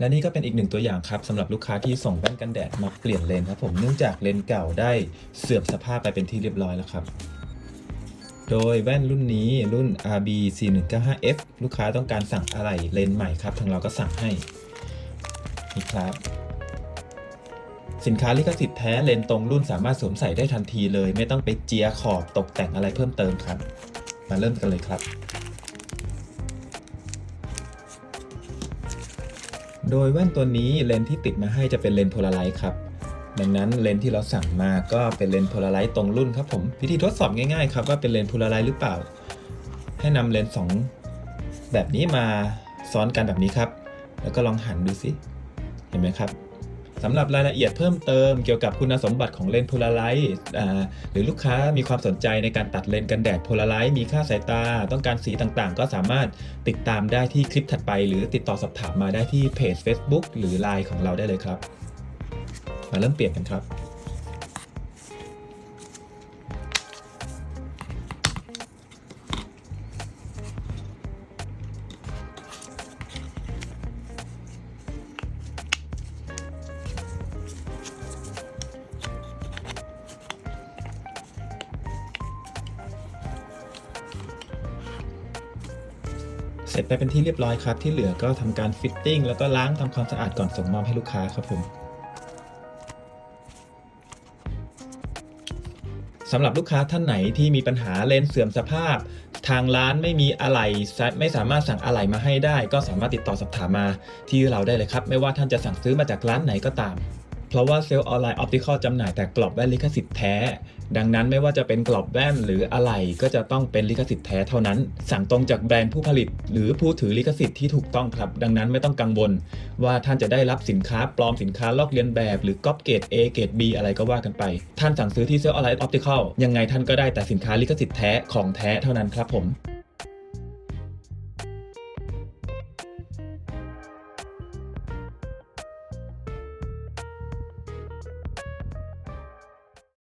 และนี่ก็เป็นอีกหนึ่งตัวอย่างครับสำหรับลูกค้าที่ส่งแว่นกันแดดมาเปลี่ยนเลนครับผมเนื่องจากเลนเก่าได้เสื่อมสภาพไปเป็นที่เรียบร้อยแล้วครับ โดยแว่นรุ่นนี้รุ่น RB 4195F ลูกค้าต้องการสั่งอะไหล่เลนใหม่ครับทางเราก็สั่งให้นี่ครับสินค้าลิขสิทธิ์แท้เลนตรงรุ่นสามารถสวมใส่ได้ทันทีเลย ไม่ต้องไปเจียขอบตกแต่งอะไรเพิ่มเติมครับ มาเริ่มกันเลยครับ โดยแว่นตัวนี้เลนส์ที่ติดมาให้จะเป็นเลนส์โพลาไรต์ครับ ดังนั้นเลนส์ที่เราสั่งมาก็เป็นเลนส์โพลาไรต์ตรงรุ่นครับผม วิธีทดสอบง่ายๆครับว่าเป็นเลนส์โพลาไรต์หรือเปล่า ให้นำเลนส์สองแบบนี้มาซ้อนกันแบบนี้ครับ แล้วก็ลองหันดูสิ เห็นไหมครับ สำหรับรายละเอียดเพิ่มเติมเกี่ยวกับคุณสมบัติของเลนส์โพลาไรต์หรือลูกค้ามีความสนใจในการตัดเลนส์กันแดดโพลาไรต์มีค่าสายตา ต้องการสีต่างๆ ก็สามารถติดตามได้ที่คลิปถัดไป หรือติดต่อสอบถามมาได้ที่เพจ Facebook หรือ Line ของเราได้เลยครับ มาเริ่มเปลี่ยนกันครับ เสร็จไปเป็นที่เรียบร้อยครับ ที่เหลือก็ทำการฟิตติ้งแล้วก็ล้างทำความสะอาดก่อนส่งมอบให้ลูกค้าครับผมสำหรับลูกค้าท่านไหนที่มีปัญหาเลนส์เสื่อมสภาพ ทางร้านไม่มีอะไหล่ไม่สามารถสั่งอะไหล่มาให้ได้ ก็สามารถติดต่อสอบถามมาที่เราได้เลยครับ ไม่ว่าท่านจะสั่งซื้อมาจากร้านไหนก็ตาม เพราะว่าเซลล์ออนไลน์ออปติคอลจำหน่ายแต่กรอบแว่นลิขสิทธิ์แท้ ดังนั้นไม่ว่าจะเป็นกรอบแว่นหรืออะไหล่ก็จะต้องเป็นลิขสิทธิ์แท้เท่านั้น สั่งตรงจากแบรนด์ผู้ผลิต หรือผู้ถือลิขสิทธิ์ที่ถูกต้องครับ ดังนั้นไม่ต้องกังวล ว่าท่านจะได้รับสินค้าปลอมสินค้าลอกเลียนแบบ หรือก๊อปเกรด A เกรด B อะไรก็ว่ากันไป ท่านสั่งซื้อที่เซลล์ออนไลน์ออปติคอลยังไงท่านก็ได้แต่สินค้าลิขสิทธิ์แท้ของแท้เท่านั้นครับผม